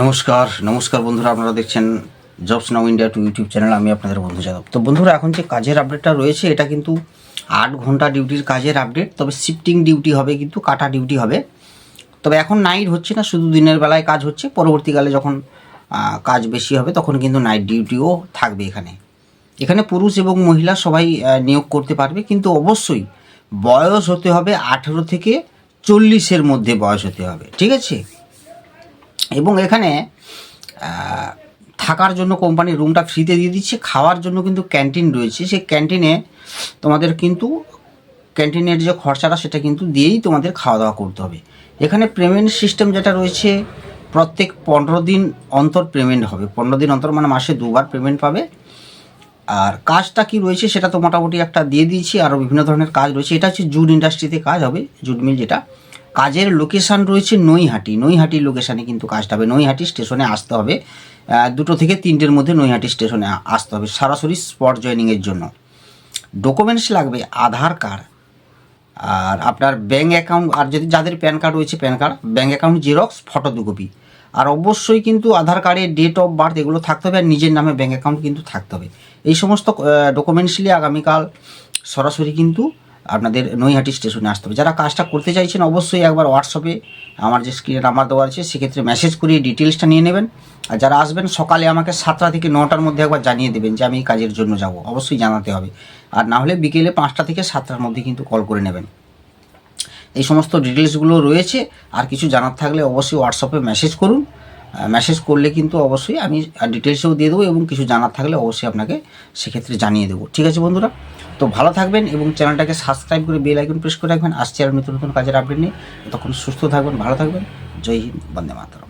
নমস্কার নমস্কার বন্ধুরা, আপনারা দেখছেন jobs now India two YouTube channel আমি আপনাদের বন্ধু যাদব। তো বন্ধুরা, এখন যে কাজের আপডেটটা রয়েছে, এটা কিন্তু আট ঘণ্টা ডিউটির কাজের আপডেট তবে শিফটিং ডিউটি হবে কিন্তু, কাটা ডিউটি হবে। তবে এখন নাইট হচ্ছে না, শুধু দিনের বেলায় কাজ হচ্ছে, পরবর্তীকালে যখন কাজ বেশি হবে, তখন কিন্তু নাইট ডিউটিও থাকবে এখানে। এখানে পুরুষ এবং মহিলা সবাই নিয়োগ করতে পারবে, কিন্তু অবশ্যই বয়স হতে হবে আঠেরো থেকে চল্লিশের মধ্যে বয়স হতে হবে, ঠিক আছে? এবং এখানে থাকার জন্য কোম্পানি রুমটা ফ্রিতে দিয়ে দিচ্ছে, খাওয়ার জন্য কিন্তু ক্যান্টিন রয়েছে। সেই ক্যান্টিনে তোমাদের কিন্তু ক্যান্টিনের যে খরচাটা সেটা কিন্তু দিয়েই তোমাদের খাওয়া দাওয়া করতে হবে। এখানে পেমেন্ট সিস্টেম যেটা রয়েছে, প্রত্যেক পনেরো দিন অন্তর পেমেন্ট হবে। পনেরো দিন অন্তর মানে মাসে দুবার পেমেন্ট পাবে। আর কাজটা কি রয়েছে সেটা তো মোটামুটি একটা দিয়ে দিয়েছি। আরও বিভিন্ন ধরনের কাজ রয়েছে। এটা হচ্ছে জুট ইন্ডাস্ট্রিতে কাজ হবে, জুট মিল যেটা। কাজের লোকেশান রয়েছে নৈহাটি। নৈহাটির লোকেশানে কিন্তু কাজটা হবে। নৈহাটি স্টেশনে আসতে হবে। দুটো থেকে তিনটের মধ্যে নৈহাটি স্টেশনে আসতে হবে সরাসরি স্পট জয়েনিংয়ের জন্য। ডকুমেন্টস লাগবে, আধার কার্ড আর আপনার ব্যাঙ্ক অ্যাকাউন্ট আর যদি যাদের প্যান কার্ড রয়েছে PAN card bank account Xerox photo দু কপি আর অবশ্যই কিন্তু আধার কার্ডের ডেট অফ বার্থ এগুলো থাকতে হবে, আর নিজের নামে ব্যাঙ্ক অ্যাকাউন্ট কিন্তু থাকতে হবে। এই সমস্ত ডকুমেন্টস নিয়ে আগামীকাল সরাসরি কিন্তু আপনাদের নৈহাটি স্টেশনে আসতে হবে। যারা কাজটা করতে চাইছেন অবশ্যই একবার হোয়াটসঅ্যাপে আমার যে স্ক্রিনে নাম্বার দেওয়া আছে, সেক্ষেত্রে মেসেজ করিয়ে ডিটেলসটা নিয়ে নেবেন। আর যারা আসবেন, সকালে আমাকে সাতটা থেকে নটার মধ্যে একবার জানিয়ে দেবেন যে আমি এই কাজের জন্য যাব। অবশ্যই জানাতে হবে। আর না হলে বিকেলে পাঁচটা থেকে সাতটার মধ্যে কিন্তু কল করে নেবেন। এই সমস্ত ডিটেলসগুলো রয়েছে। আর কিছু জানার থাকলে অবশ্যই হোয়াটসঅ্যাপে মেসেজ করুন। মেসেজ করলে কিন্তু অবশ্যই আমি ডিটেলসেও দিয়ে দেবো এবং কিছু জানার থাকলে অবশ্যই আপনাকে সেক্ষেত্রে জানিয়ে দেবো। ঠিক আছে বন্ধুরা? তো ভালো থাকবেন এবং চ্যানেলটাকে সাবস্ক্রাইব করে বেল আইকন প্রেস করে রাখবেন। আসছে আর নতুন নতুন কাজের আপডেট নিয়ে। তখন সুস্থ থাকবেন, ভালো থাকবেন। জয় হিন্দ, বন্দে মাতরম।